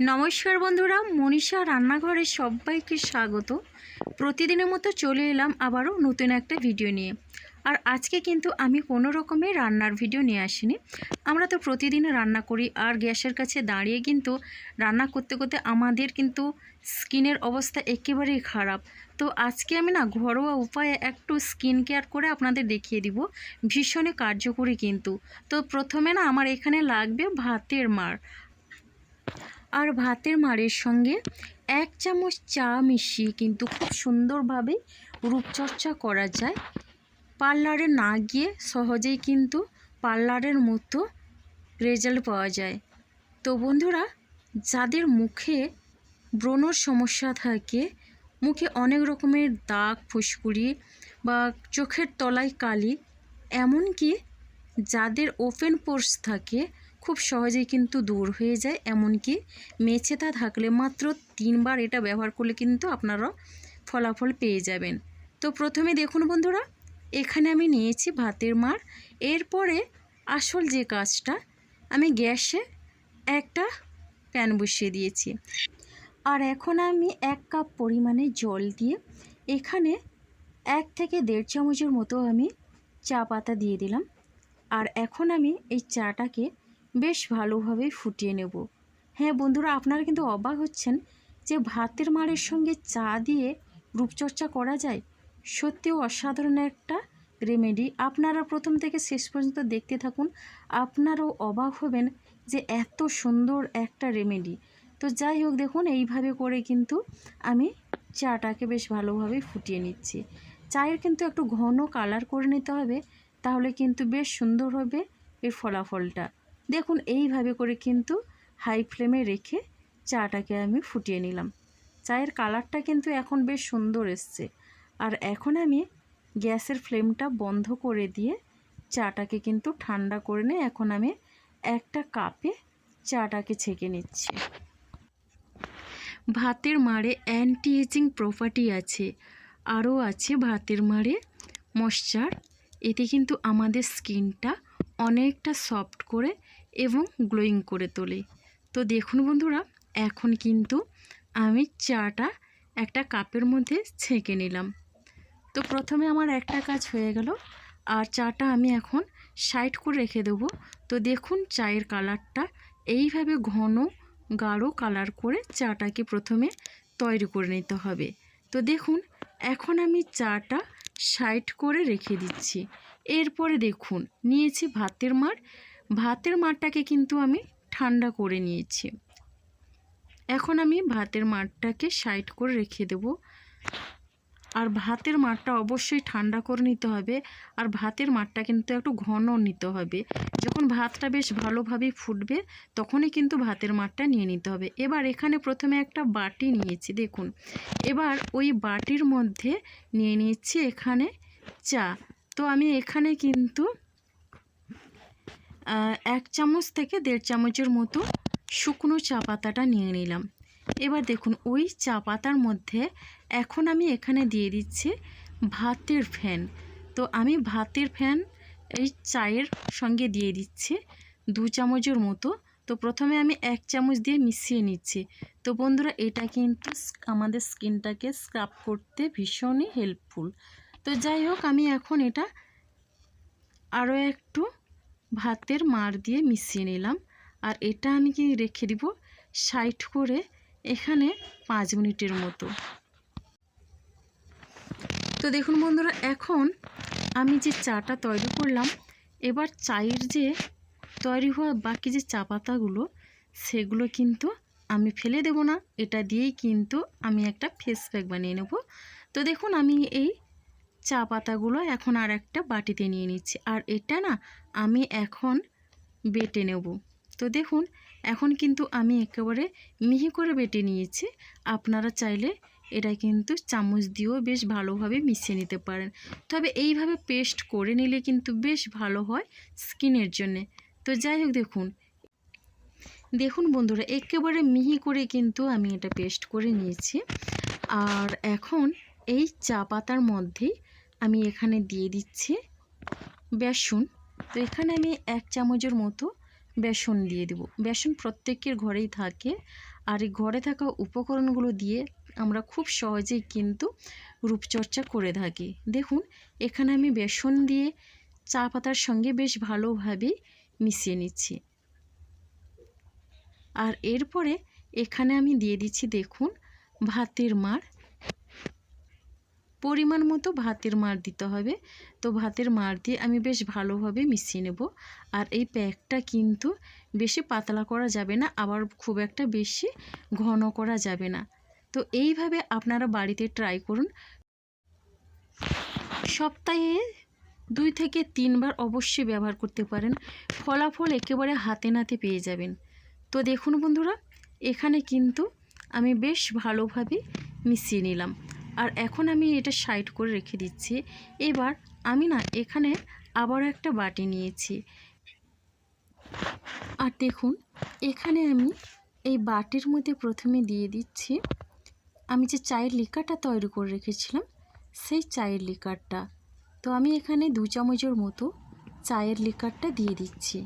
নমস্কার বন্ধুরা, মনীষা রান্নাঘরে সবাইকে স্বাগত। প্রতিদিনের মতো চলে এলাম আবারও নতুন একটা ভিডিও নিয়ে। আর আজকে কিন্তু আমি কোনো রকমের রান্নার ভিডিও নিয়ে আসিনি। আমরা তো প্রতিদিন রান্না করি, আর গ্যাসের কাছে দাঁড়িয়ে কিন্তু রান্না করতে করতে আমাদের কিন্তু স্কিনের অবস্থা একেবারেই খারাপ। তো আজকে আমি না ঘরোয়া উপায়ে একটু স্কিন কেয়ার করে আপনাদের দেখিয়ে দিব, ভীষণই কার্যকরী কিন্তু। তো প্রথমে না আমার এখানে লাগবে ভাতের মার আর ভাতের মারের সঙ্গে এক চামচ চা মিশিয়ে কিন্তু খুব সুন্দরভাবে রূপচর্চা করা যায়। পার্লারে না গিয়ে সহজেই কিন্তু পার্লারের মতো রেজাল্ট পাওয়া যায়। তো বন্ধুরা, যাদের মুখে ব্রণর সমস্যা থাকে, মুখে অনেক রকমের দাগ, ফুসকুড়ি বা চোখের তলায় কালি, এমনকি যাদের ওপেন পোর্স থাকে খুব সহজেই কিন্তু দূর হয়ে যায়, এমনকি মেছেতা থাকলে মাত্র তিনবার এটা ব্যবহার করলে কিন্তু আপনারা ফলাফল পেয়ে যাবেন। তো প্রথমে দেখুন বন্ধুরা, এখানে আমি নিয়েছি ভাতের মার এরপরে আসল যে কাজটা, আমি গ্যাসে একটা প্যান বসিয়ে দিয়েছি। আর এখন আমি এক কাপ পরিমাণে জল দিয়ে এখানে এক থেকে দেড় চামচের মতো আমি চা পাতা দিয়ে দিলাম। আর এখন আমি এই চাটাকে বেশ ভালোভাবে ফুটিয়ে নেব। হ্যাঁ বন্ধুরা, আপনারা কিন্তু অবাক হচ্ছেন যে ভাতের মারের সঙ্গে চা দিয়ে রূপচর্চা করা যায়। সত্যিও অসাধারণ একটা রেমেডি। আপনারা প্রথম থেকে শেষ পর্যন্ত দেখতে থাকুন। আপনারাও অবাক হবেন যে এত সুন্দর একটা রেমেডি। তো যাই হোক, দেখুন, এইভাবে করে কিন্তু আমি চাটাকে বেশ ভালোভাবে ফুটিয়ে নিচ্ছি। চায়ের কিন্তু একটু ঘন কালার করে নিতে হবে, তাহলে কিন্তু বেশ সুন্দর হবে এর ফলাফলটা। দেখুন, এইভাবে করে কিন্তু হাই ফ্লেমে রেখে চাটাকে আমি ফুটিয়ে নিলাম। চায়ের কালারটা কিন্তু এখন বেশ সুন্দর এসছে। আর এখন আমি গ্যাসের ফ্লেমটা বন্ধ করে দিয়ে চাটাকে কিন্তু ঠান্ডা করে নিয়ে এখন আমি একটা কাপে চাটাকে ছেঁকে নিচ্ছি। ভাতের মারে অ্যান্টি এজিং প্রপার্টি আছে। আরও আছে ভাতের মারে ময়শ্চার এতে কিন্তু আমাদের স্কিনটা অনেকটা সফট করে এবং গ্লোয়িং করে তোলে। তো দেখুন বন্ধুরা, এখন কিন্তু আমি চাটা একটা কাপের মধ্যে ছেঁকে নিলাম। তো প্রথমে আমার একটা কাজ হয়ে গেল, আর চাটা আমি এখন সাইড করে রেখে দেবো। তো দেখুন চায়ের কালারটা এইভাবে ঘন, গাঢ় কালার করে চাটাকে প্রথমে তৈরি করে নিতে হবে। তো দেখুন, এখন আমি চাটা সাইড করে রেখে দিচ্ছি। এরপরে দেখুন, নিয়েছি ভাতের মার ভাতের মারটাকে কিন্তু আমি ঠান্ডা করে নিয়েছি। এখন আমি ভাতের মারটাকে সাইড করে রেখে দেব। আর ভাতের মাঠটা অবশ্যই ঠান্ডা করে নিতে হবে। আর ভাতের মাঠটা কিন্তু একটু ঘন নিতে হবে। যখন ভাতটা বেশ ভালোভাবে ফুটবে, তখনই কিন্তু ভাতের মাঠটা নিয়ে নিতে হবে। এবার এখানে প্রথমে একটা বাটি নিয়েছি, দেখুন। এবার ওই বাটির মধ্যে নিয়ে নিচ্ছি এখানে চা। তো আমি এখানে কিন্তু এক চামচ থেকে দেড় চামচের মতো শুকনো চা পাতাটা নিয়ে নিলাম। এবার দেখুন, ওই চা পাতার মধ্যে এখন আমি এখানে দিয়ে দিচ্ছি ভাতের ফ্যান। তো আমি ভাতের ফ্যান এই চায়ের সঙ্গে দিয়ে দিচ্ছি দু চামচের মতো। তো প্রথমে আমি এক চামচ দিয়ে মিশিয়ে নিচ্ছি। তো বন্ধুরা, এটা কিন্তু আমাদের স্কিনটাকে স্ক্রাব করতে ভীষণই হেল্পফুল। তো যাই হোক, আমি এখন এটা আরও একটু ভাতের মার দিয়ে মিশিয়ে নিলাম। আর এটা আমি কি রেখে দিব? সাইড করে এখানে পাঁচ মিনিটের মতো। তো দেখুন বন্ধুরা, এখন আমি যে চাটা তৈরি করলাম, এবার চায়ের যে তৈরি হওয়া বাকি যে চা পাতাগুলো, সেগুলো কিন্তু আমি ফেলে দেব না। এটা দিয়েই কিন্তু আমি একটা ফেস প্যাক বানিয়ে নেব। তো দেখুন, আমি এই চা পাতাগুলো এখন আর একটা বাটিতে নিয়ে নিচ্ছি। আর এটা না আমি এখন বেটে নেব। তো দেখুন এখন কিন্তু আমি একেবারে মিহি করে বেটে নিয়েছি। আপনারা চাইলে এটা কিন্তু চামচ দিয়েও বেশ ভালোভাবে মিশিয়ে নিতে পারেন। তবে এইভাবে পেস্ট করে নিলে কিন্তু বেশ ভালো হয় স্কিনের জন্যে। তো যাই হোক দেখুন। দেখুন বন্ধুরা, একেবারে মিহি করে কিন্তু আমি এটা পেস্ট করে নিয়েছি। আর এখন এই চা পাতার মধ্যেই আমি এখানে দিয়ে দিচ্ছি বেসন। তো এখানে আমি এক চামচের মতো বেসন দিয়ে দেব। বেসন প্রত্যেকের ঘরেই থাকে। আর এই ঘরে থাকা উপকরণগুলো দিয়ে আমরা খুব সহজেই কিন্তু রূপচর্চা করে থাকি। দেখুন, এখানে আমি বেসন দিয়ে চা পাতার সঙ্গে বেশ ভালোভাবে মিশিয়ে নিচ্ছি। আর এরপরে এখানে আমি দিয়ে দিচ্ছি, দেখুন, ভাতের মাড়। পরিমাণ মতো ভাতের মার দিতে হবে। তো ভাতের মার দিয়ে আমি বেশ ভালোভাবে মিশিয়ে নেব। আর এই প্যাকটা কিন্তু বেশি পাতলা করা যাবে না, আবার খুব একটা বেশি ঘন করা যাবে না। তো এইভাবে আপনারা বাড়িতে ট্রাই করুন। সপ্তাহে দুই থেকে তিনবার অবশ্যই ব্যবহার করতে পারেন। ফলাফল একেবারে হাতে নাতে পেয়ে যাবেন। তো দেখুন বন্ধুরা, এখানে কিন্তু আমি বেশ ভালোভাবে মিশিয়ে নিলাম। আর এখন আমি এটা সাইড করে রেখে দিচ্ছি। এবার আমি না এখানে আবার একটা বাটি নিয়েছি। আর দেখুন, এখানে আমি এই বাটির মধ্যে প্রথমে দিয়ে দিচ্ছি, আমি যে চায়ের লিকারটা তৈরি করে রেখেছিলাম, সেই চায়ের লিকারটা। তো আমি এখানে দু চামচের মতো চায়ের লিকারটা দিয়ে দিচ্ছি।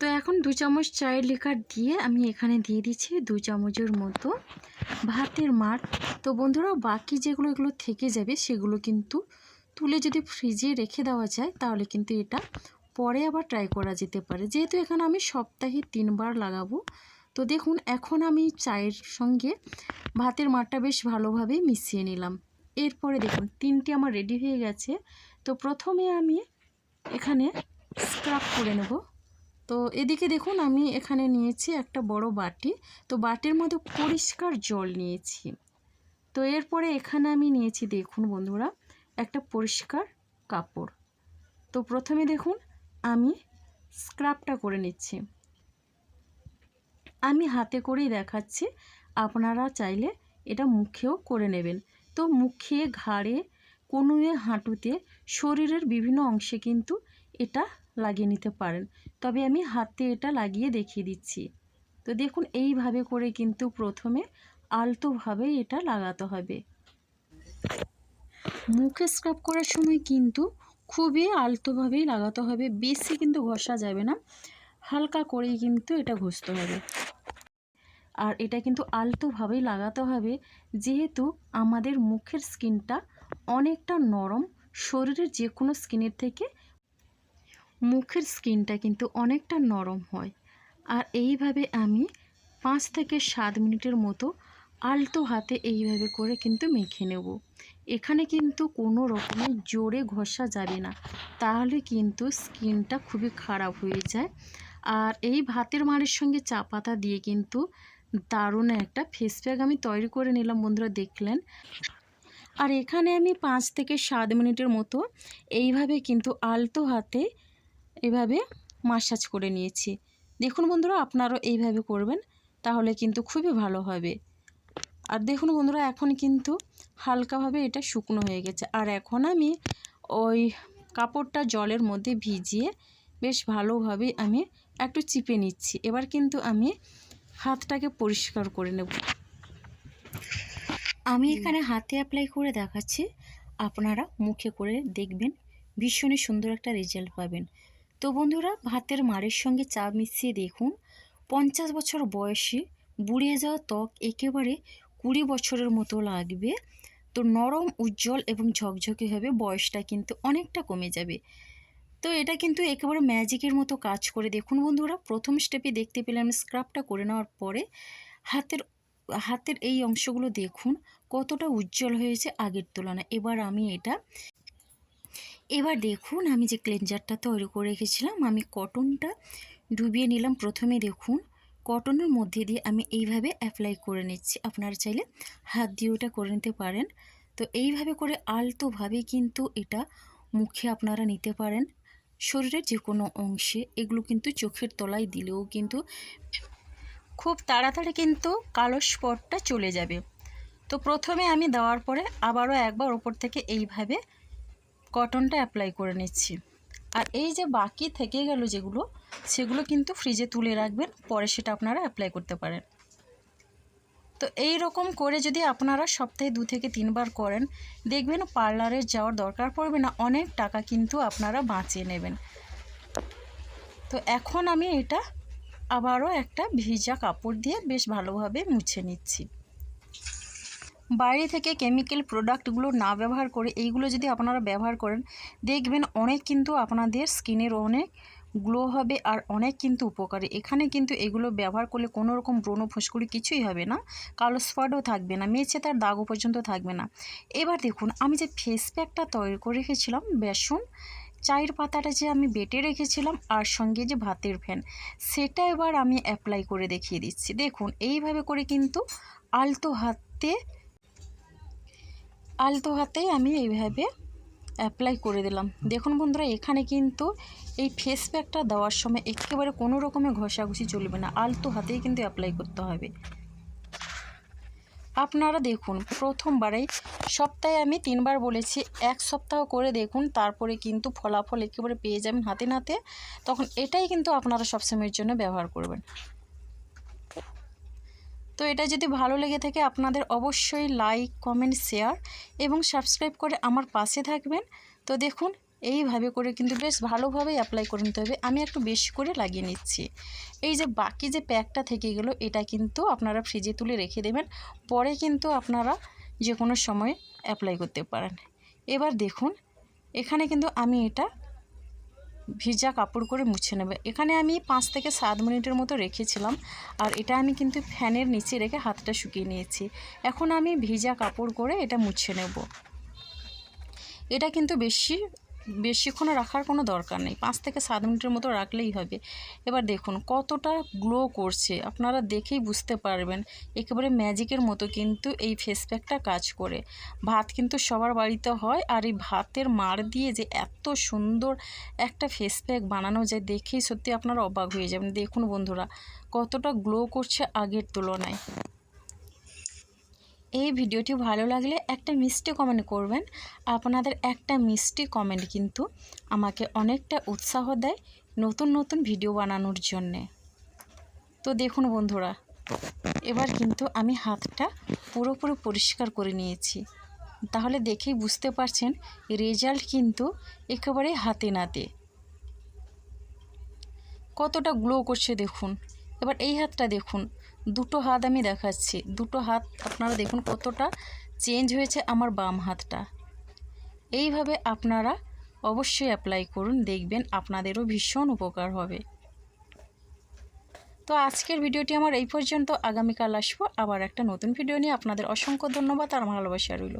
তো এখন দু চামচ চায়ের লিকার দিয়ে আমি এখানে দিয়ে দিচ্ছি দু চামচের মতো ভাতের মার তো বন্ধুরা, বাকি যেগুলো এগুলো থেকে যাবে সেগুলো কিন্তু তুলে যদি ফ্রিজে রেখে দেওয়া যায়, তাহলে কিন্তু এটা পরে আবার ট্রাই করা যেতে পারে। যেহেতু এখানে আমি সপ্তাহে তিনবার লাগাবো, তো দেখুন, এখন আমি চায়ের সঙ্গে ভাতের মারটা বেশ ভালোভাবে মিশিয়ে নিলাম। এরপরে দেখুন, তিনটি আমার রেডি হয়ে গেছে। তো প্রথমে আমি এখানে স্ক্রাব করে নেব। তো এদিকে দেখুন আমি এখানে নিয়েছি একটা বড় বাটি। তো বাটির মধ্যে পরিষ্কার জল নিয়েছি। তো এরপরে এখানে আমি নিয়েছি দেখুন বন্ধুরা, একটা পরিষ্কার কাপড়। তো প্রথমে দেখুন আমি স্ক্রাবটা করে নিচ্ছি। আমি হাতে করেই দেখাচ্ছি, আপনারা চাইলে এটা মুখেও করে নেবেন। তো মুখে, ঘাড়ে কনুয়ে হাঁটুতে, শরীরের বিভিন্ন অংশে কিন্তু এটা লাগিয়ে নিতে পারেন। তবে আমি হাতে এটা লাগিয়ে দেখিয়ে দিচ্ছি। তো দেখুন, এইভাবে করে কিন্তু প্রথমে আলতোভাবে এটা লাগাতে হবে। মুখে স্ক্রাব করার সময় কিন্তু খুবই আলতোভাবেই লাগাতে হবে। বেশি কিন্তু ঘষা যাবে না। হালকা করেই কিন্তু এটা ঘষতে হবে। আর এটা কিন্তু আলতোভাবেই লাগাতে হবে। যেহেতু আমাদের মুখের স্কিনটা অনেকটা নরম, শরীরের যে কোনো স্কিনের থেকে মুখের স্কিনটা কিন্তু অনেকটা নরম হয়। আর এইভাবে আমি পাঁচ থেকে সাত মিনিটের মতো আলতো হাতে এইভাবে করে কিন্তু মেখে নেব। এখানে কিন্তু কোনো রকমের জোরে ঘষা যাবে না। তাহলে কিন্তু স্কিনটা খুবই খারাপ হয়ে যায়। আর এই ভাতের মাড়ের সঙ্গে চা পাতা দিয়ে কিন্তু দারুণ একটা ফেস প্যাক আমি তৈরি করে নিলাম, বন্ধুরা, দেখলেন। আর এখানে আমি পাঁচ থেকে সাত মিনিটের মতো এইভাবে কিন্তু আলতো হাতে এভাবে মাসাজ করে নিয়েছি। দেখুন বন্ধুরা, আপনারাও এইভাবে করবেন, তাহলে কিন্তু খুবই ভালো হবে। আর দেখুন বন্ধুরা, এখন কিন্তু হালকাভাবে এটা শুকনো হয়ে গেছে। আর এখন আমি ওই কাপড়টা জলের মধ্যে ভিজিয়ে বেশ ভালোভাবে আমি একটু চিপে নিচ্ছি। এবার কিন্তু আমি হাতটাকে পরিষ্কার করে নেব। আমি এখানে হাতে অ্যাপ্লাই করে দেখাচ্ছি। আপনারা মুখে করে দেখবেন, ভীষণই সুন্দর একটা রেজাল্ট পাবেন। তো বন্ধুরা, ভাতের মারের সঙ্গে চা মিশিয়ে দেখুন। পঞ্চাশ বছর বয়সে বুড়িয়ে যাওয়া ত্বক একেবারে কুড়ি বছরের মতো লাগবে। তো নরম, উজ্জ্বল এবং ঝকঝকে হবে, বয়সটা কিন্তু অনেকটা কমে যাবে। তো এটা কিন্তু একেবারে ম্যাজিকের মতো কাজ করে। দেখুন বন্ধুরা, প্রথম স্টেপে দেখতে পেলাম স্ক্রাবটা করে নেওয়ার পরে হাতের হাতের এই অংশগুলো দেখুন কতটা উজ্জ্বল হয়েছে আগের তুলনায়। এবার আমি এটা এবার দেখুন আমি যে ক্লেনজারটা তৈরি করে রেখেছিলাম, আমি কটনটা ডুবিয়ে নিলাম প্রথমে দেখুন। কটনের মধ্যে দিয়ে আমি এইভাবে অ্যাপ্লাই করে নিচ্ছি। আপনারা চাইলে হাত দিয়ে ওটা করে নিতে পারেন। তো এইভাবে করে আলতোভাবে কিন্তু এটা মুখে আপনারা নিতে পারেন। শরীরের যে কোনো অংশে, এগুলো কিন্তু চোখের তলায় দিলেও কিন্তু খুব তাড়াতাড়ি কিন্তু কালো স্পটটা চলে যাবে। তো প্রথমে আমি দেওয়ার পরে আবারও একবার ওপর থেকে এইভাবে কটনটা অ্যাপ্লাই করে নিচ্ছি। আর এই যে বাকি থেকে গেল যেগুলো, সেগুলো কিন্তু ফ্রিজে তুলে রাখবেন, পরে সেটা আপনারা অ্যাপ্লাই করতে পারেন। তো এই রকম করে যদি আপনারা সপ্তাহে দু থেকে তিনবার করেন, দেখবেন পার্লারে যাওয়ার দরকার পড়বে না, অনেক টাকা কিন্তু আপনারা বাঁচিয়ে নেবেন। তো এখন আমি এটা আবারও একটা ভিজা কাপড় দিয়ে বেশ ভালোভাবে মুছে নিচ্ছি। বাইরে থেকে কেমিক্যাল প্রোডাক্টগুলো না ব্যবহার করে এইগুলো যদি আপনারা ব্যবহার করেন, দেখবেন অনেক কিন্তু আপনাদের স্কিনের অনেক গ্লো হবে আর অনেক কিন্তু উপকারী। এখানে কিন্তু এগুলো ব্যবহার করলে কোনো রকম ব্রণ ফুসকুড়ি কিছুই হবে না, কালো স্পটও থাকবে না মেছে তার দাগও পর্যন্ত থাকবে না। এবার দেখুন, আমি যে ফেস প্যাকটা তৈরি করে রেখেছিলাম, বেসন, চায়ের পাতাটা যে আমি বেটে রেখেছিলাম আর সঙ্গে যে ভাতের ফ্যান সেটা এবার আমি অ্যাপ্লাই করে দেখিয়ে দিচ্ছি। দেখুন, এইভাবে করে কিন্তু আলতো হাতে আলতো হাতেই আমি এইভাবে অ্যাপ্লাই করে দিলাম। দেখুন বন্ধুরা, এখানে কিন্তু এই ফেস প্যাকটা দেওয়ার সময় একেবারে কোনো রকমের ঘষাঘষি চলবে না। আলতো হাতেই কিন্তু অ্যাপ্লাই করতে হবে। আপনারা দেখুন প্রথমবারেই সপ্তাহে আমি তিনবার বলেছি, এক সপ্তাহ করে দেখুন, তারপরে কিন্তু ফলাফল একেবারে পেয়ে যাবেন হাতে নাতে। তখন এটাই কিন্তু আপনারা সবসময়ের জন্য ব্যবহার করবেন। তো এটা যদি ভালো লেগে থাকে আপনাদের অবশ্যই লাইক কমেন্ট শেয়ার এবং সাবস্ক্রাইব করে আমার পাশে থাকবেন। তো দেখুন, এইভাবে করে কিন্তু বেশ ভালোভাবেই অ্যাপ্লাই করে নিতে হবে। আমি একটু বেশি করে লাগিয়ে নিচ্ছি। এই যে বাকি যে প্যাকটা থেকে গেলো, এটা কিন্তু আপনারা ফ্রিজে তুলে রেখে দেবেন। পরে কিন্তু আপনারা যে কোনো সময় অ্যাপ্লাই করতে পারেন। এবার দেখুন, এখানে কিন্তু আমি এটা ভিজা কাপড় করে মুছে নেবে। এখানে আমি পাঁচ থেকে সাত মিনিটের মতো রেখেছিলাম আর এটা আমি কিন্তু ফ্যানের নিচে রেখে হাতটা শুকিয়ে নিয়েছি। এখন আমি ভিজা কাপড় করে এটা মুছে নেব। এটা কিন্তু বেশি বেশিক্ষণ রাখার কোনো দরকার নেই। পাঁচ থেকে সাত মিনিটের মতো রাখলেই হবে। এবার দেখুন, কতটা গ্লো করছে। আপনারা দেখেই বুঝতে পারবেন, একেবারে ম্যাজিকের মতো কিন্তু এই ফেস প্যাকটা কাজ করে। ভাত কিন্তু সবার বাড়িতে হয় আর এই ভাতের মার দিয়ে যে এত সুন্দর একটা ফেস প্যাক বানানো যায়, দেখেই সত্যি আপনারা অবাক হয়ে যাবেন। দেখুন বন্ধুরা, কতটা গ্লো করছে আগের তুলনায়। এই ভিডিওটি ভালো লাগলে একটা মিষ্টি কমেন্ট করবেন। আপনাদের একটা মিষ্টি কমেন্ট কিন্তু আমাকে অনেকটা উৎসাহ দেয় নতুন নতুন ভিডিও বানানোর জন্যে। তো দেখুন বন্ধুরা, এবার কিন্তু আমি হাতটা পুরোপুরি পরিষ্কার করে নিয়েছি। তাহলে দেখেই বুঝতে পারছেন রেজাল্ট কিন্তু একেবারে হাতে নাতে। কতটা গ্লো করছে দেখুন। এবার এই হাতটা দেখুন দুটো হাত আমি দেখাচ্ছি। দুটো হাত, আপনারা দেখুন কতটা চেঞ্জ হয়েছে আমার বাম হাতটা। এইভাবে আপনারা অবশ্যই অ্যাপ্লাই করুন, দেখবেন আপনাদেরও ভীষণ উপকার হবে। তো আজকের ভিডিওটি আমার এই পর্যন্ত। আগামীকাল আসব আবার একটা নতুন ভিডিও নিয়ে। আপনাদের অসংখ্য ধন্যবাদ আর ভালোবাসা রইল।